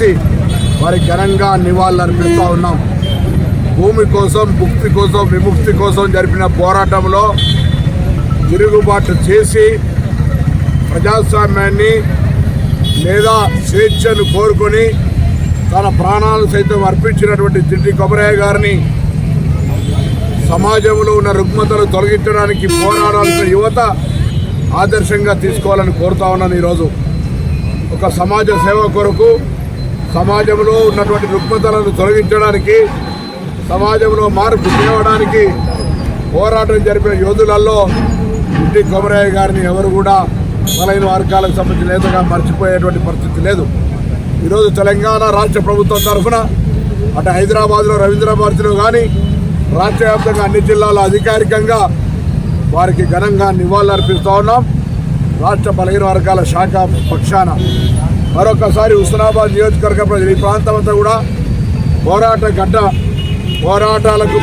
చేసి వారి ఘనంగా నివాళులర్పిస్తూ ఉన్నాం. భూమి కోసం ముక్తి కోసం విముక్తి కోసం జరిపిన పోరాటంలో తిరుగుబాటు చేసి ప్రజాస్వామ్యాన్ని లేదా స్వేచ్ఛను కోరుకొని తన ప్రాణాలు సైతం అర్పించినటువంటి జిడ్డి కొమరయ్య గారిని సమాజంలో ఉన్న రుగ్మతలు తొలగించడానికి పోరాడాల్సిన యువత ఆదర్శంగా తీసుకోవాలని కోరుతా ఉన్నాను ఈరోజు. ఒక సమాజ సేవ కొరకు సమాజంలో ఉన్నటువంటి రుగ్మతలను తొలగించడానికి సమాజంలో మార్పు తేవడానికి పోరాటం జరిపిన యోధులలో ఇంటి కొమరయ్య గారిని ఎవరు కూడా బలైన వర్గాలకు సంబంధించిన నేతగా మర్చిపోయేటువంటి పరిస్థితి లేదు. ఈరోజు తెలంగాణ రాష్ట్ర ప్రభుత్వం తరఫున అటు హైదరాబాద్లో రవీంద్రభారతిలో కానీ రాష్ట్ర వ్యాప్తంగా అన్ని జిల్లాల్లో అధికారికంగా వారికి ఘనంగా నివాళులు అర్పిస్తూ ఉన్నాం. రాష్ట్ర బలహీన వర్గాల శాఖ పక్షాన మరొకసారి హుస్నాబాద్ నియోజకవర్గ ప్రజలు ఈ ప్రాంతం అంతా కూడా పోరాట గడ్డ పోరాటాలకు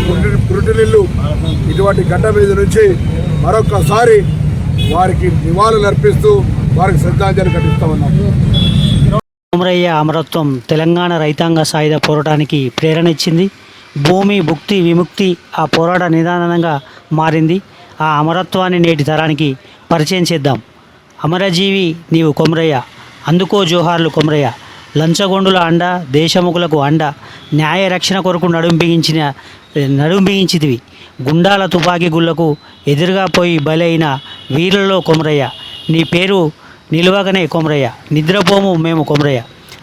పురుటినిల్లు ఇటువంటి గడ్డ మీద నుంచి మరొకసారి వారికి నివాళులు అర్పిస్తూ వారికి శ్రద్ధాంజలి ఘటిస్తూ ఉన్నాం. కొమరయ్య అమరత్వం తెలంగాణ రైతాంగ సాయుధ పోరాటానికి ప్రేరణ ఇచ్చింది. భూమి భుక్తి విముక్తి ఆ పోరాట నిదానంగా మారింది. ఆ అమరత్వాన్ని నేటి తరానికి పరిచయం చేద్దాం. అమరజీవి నీవు కొమరయ్య. అందుకో జోహార్లు కొమరయ్య. లంచగొండుల అండ దేశముఖులకు అండ న్యాయ రక్షణ కొరకు నడుం బిగించిన నడుం బిగించితివి గుండాల తుపాకీ గుళ్ళకు ఎదురుగా పోయి బలైన వీరులలో కొమరయ్య. నీ పేరు నిలువగనే కొమరయ్య. నిద్రపోము మేము కొమరయ్య.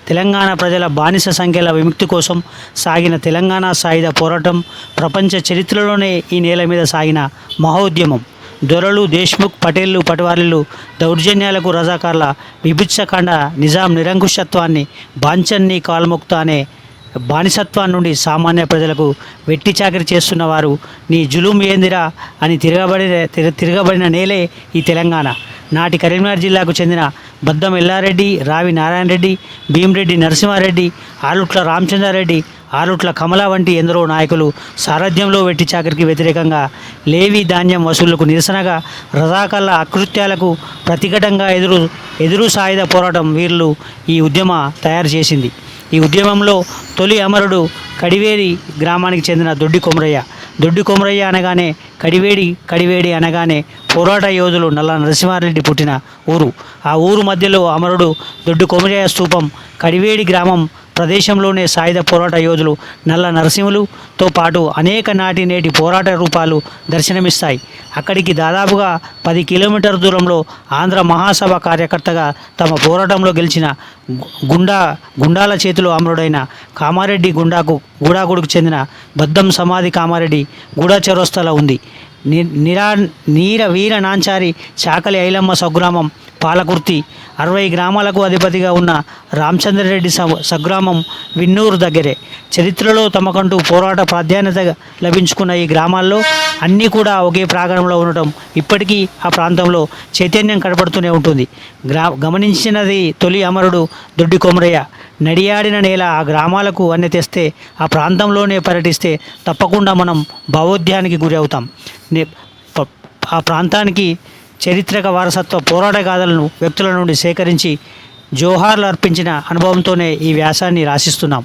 తెలంగాణ ప్రజల బానిస సంఖ్యల విముక్తి కోసం సాగిన తెలంగాణ సాయుధ పోరాటం ప్రపంచ చరిత్రలోనే ఈ నేల మీద సాగిన మహోద్యమం. దొరలు దేశ్ముఖ్ పటేళ్ళు పటవారీలు దౌర్జన్యాలకు రజాకార్ల విభిత్సకాండ నిజాం నిరంకుశత్వాన్ని బాంచన్ని కాల్ముక్త అనే బానిసత్వం నుండి సామాన్య ప్రజలకు వెట్టి చాకరి చేస్తున్న వారు నీ జులుం ఏందిరా అని తిరగబడిన తిర- తిరగబడిన నేలే ఈ తెలంగాణ. నాటి కరీంనగర్ జిల్లాకు చెందిన బద్దం ఎల్లారెడ్డి రావి నారాయణ రెడ్డి భీమరెడ్డి నరసింహారెడ్డి ఆలుట్ల రామచంద్రారెడ్డి ఆలుట్ల కమల వంటి ఎందరో నాయకులు సారథ్యంలో వెట్టి చాకరికి వ్యతిరేకంగా లేవి ధాన్యం వసూళ్ళకు నిరసనగా రజాకల్ల అకృత్యాలకు ప్రతిఘటంగా ఎదురు ఎదురు సాయుధ పోరాటం వీరులు ఈ ఉద్యమ తయారు చేసింది. ఈ ఉద్యమంలో తొలి అమరుడు కడివేడి గ్రామానికి చెందిన దొడ్డి కొమరయ్య. దొడ్డి కొమరయ్య అనగానే కడివేడి కడివేడి అనగానే పోరాట యోధులు నల్ల నరసింహారెడ్డి పుట్టిన ఊరు. ఆ ఊరు మధ్యలో అమరుడు దొడ్డి కొమరయ్య స్తూపం కడివేడి గ్రామం ప్రదేశంలోనే సాయుధ పోరాట యోధులు నల్ల నరసింహులుతో పాటు అనేక నాటి నేటి పోరాట రూపాలు దర్శనమిస్తాయి. అక్కడికి దాదాపుగా పది కిలోమీటర్ దూరంలో ఆంధ్ర మహాసభ కార్యకర్తగా తమ పోరాటంలో గెలిచిన గుండా గుండాల చేతిలో అమరుడైన కామారెడ్డి గుండాకు గూడాకుడికి చెందిన బద్దం సమాధి కామారెడ్డి గూడాచరోస్తలో ఉంది. నిరా నీర వీర నాంచారి చాకలి ఐలమ్మ స్వగ్రామం పాలకుర్తి అరవై గ్రామాలకు అధిపతిగా ఉన్న రామచంద్రరెడ్డి స- స్వగ్రామం విన్నూరు దగ్గరే. చరిత్రలో తమకంటూ పోరాట ప్రాధాన్యత లభించుకున్న ఈ గ్రామాల్లో అన్నీ కూడా ఒకే ప్రాంగణంలో ఉండటం ఇప్పటికీ ఆ ప్రాంతంలో చైతన్యం కనపడుతూనే ఉంటుంది. గ్రా గమనించినది తొలి అమరుడు దొడ్డి కొమరయ్య. నడియాడిన నేల ఆ గ్రామాలకు అన్ని తెస్తే ఆ ప్రాంతంలోనే పర్యటిస్తే తప్పకుండా మనం భావోద్యానికి గురి అవుతాం నే- ఆ ప్రాంతానికి చరిత్రక వారసత్వ పోరాట గాథలను వ్యక్తుల నుండి సేకరించి జోహార్లు అర్పించిన అనుభవంతోనే ఈ వ్యాసాన్ని రాసిస్తున్నాం.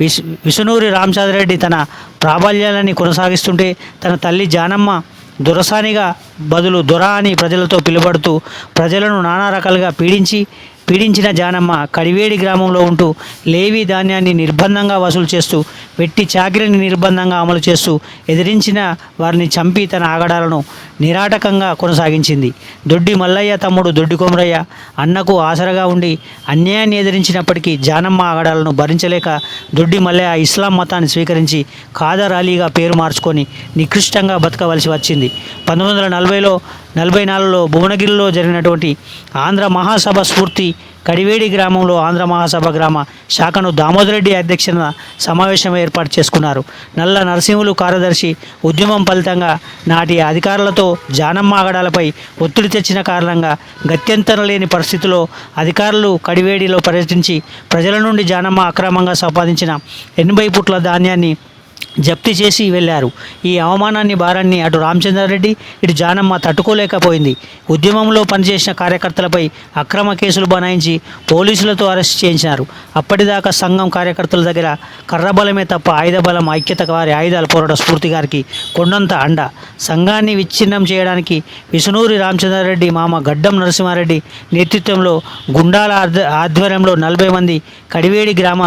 విస్ విసునూరి రామచంద్రరెడ్డి తన ప్రాబల్యాలని కొనసాగిస్తుంటే తన తల్లి జానమ్మ దొరసానిగా బదులు దొర అని ప్రజలతో పిలువడుతూ ప్రజలను నానా రకాలుగా పీడించి పీడించిన జానమ్మ కడివేడి గ్రామంలో ఉంటూ లేవి ధాన్యాన్ని నిర్బంధంగా వసూలు చేస్తూ వెట్టి చాకిరిని నిర్బంధంగా అమలు చేస్తూ ఎదిరించిన వారిని చంపి తన ఆగడాలను నిరాటకంగా కొనసాగించింది. దొడ్డి మల్లయ్య తమ్ముడు దొడ్డి కొమరయ్య అన్నకు ఆసరగా ఉండి అన్యాయాన్ని ఎదిరించినప్పటికీ జానమ్మ ఆగడాలను భరించలేక దొడ్డి మల్లయ్య ఇస్లాం మతాన్ని స్వీకరించి ఖాదర్ అలీగా పేరు మార్చుకొని నికృష్టంగా బతకవలసి వచ్చింది. పంతొమ్మిది వందల నలభైలో నలభై నాలుగులో భువనగిరిలో జరిగినటువంటి ఆంధ్ర మహాసభ స్ఫూర్తి కడివేడి గ్రామంలో ఆంధ్ర మహాసభ గ్రామ శాఖను దామోదరెడ్డి అధ్యక్షన సమావేశం ఏర్పాటు చేసుకున్నారు. నల్ల నరసింహులు కార్యదర్శి ఉద్యమం ఫలితంగా నాటి అధికారులతో జానమ్మ ఆగడాలపై ఒత్తిడి తెచ్చిన కారణంగా గత్యంతరం లేని పరిస్థితిలో అధికారులు కడివేడిలో పర్యటించి ప్రజల నుండి జానమ్మ అక్రమంగా సంపాదించిన ఎనభై పుట్ల ధాన్యాన్ని జప్తి చేసి వెళ్ళారు. ఈ అవమానాన్ని భారాన్ని అటు రామచంద్రారెడ్డి ఇటు జానమ్మ తట్టుకోలేకపోయింది. ఉద్యమంలో పనిచేసిన కార్యకర్తలపై అక్రమ కేసులు బనాయించి పోలీసులతో అరెస్ట్ చేయించారు అప్పటిదాకా సంఘం కార్యకర్తల దగ్గర కర్రబలమే తప్ప ఆయుధ బలం ఐక్యత వారి ఆయుధాల పోరాట స్ఫూర్తి గారికి కొండంత అండ. సంఘాన్ని విచ్ఛిన్నం చేయడానికి విసునూరి రామచంద్రారెడ్డి మామ గడ్డం నరసింహారెడ్డి నేతృత్వంలో గుండాల ఆధ్వర్యంలో నలభై మంది కడివేడి గ్రామ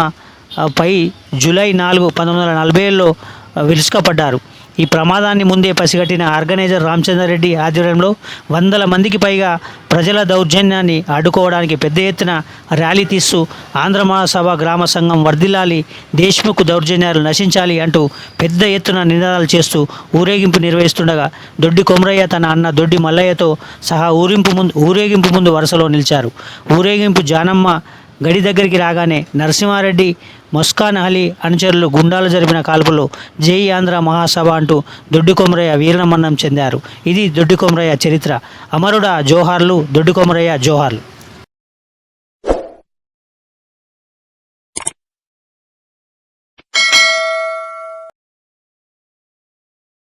పై జూలై నాలుగు పంతొమ్మిది వందల నలభై ఏడులో విరుచుకపడ్డారు. ఈ ప్రమాదాన్ని ముందే పసిగట్టిన ఆర్గనైజర్ రామచంద్రారెడ్డి ఆధ్వర్యంలో వందల మందికి పైగా ప్రజల దౌర్జన్యాన్ని అడ్డుకోవడానికి పెద్ద ఎత్తున ర్యాలీ తీస్తూ ఆంధ్ర మహాసభ గ్రామ సంఘం వర్ధిల్లాలి దేశ్ముఖ్ దౌర్జన్యాలు నశించాలి అంటూ పెద్ద ఎత్తున నినాదాలు చేస్తూ ఊరేగింపు నిర్వహిస్తుండగా దొడ్డి కొమరయ్య తన అన్న దొడ్డి మల్లయ్యతో సహా ఊరింపు ముందు ఊరేగింపు ముందు వరుసలో నిలిచారు. ఊరేగింపు జానమ్మ గడి దగ్గరికి రాగానే నరసింహారెడ్డి ముస్కాన్ అలీ అనుచరులు గుండాలు జరిపిన కాల్పులో జై ఆంధ్ర మహాసభ అంటూ దొడ్డి కొమరయ్య వీరనమన్నం చెందారు. ఇది దొడ్డి కొమరయ్య చరిత్ర. అమరుడ జోహార్లు దొడ్డి కొమరయ్య జోహార్లు.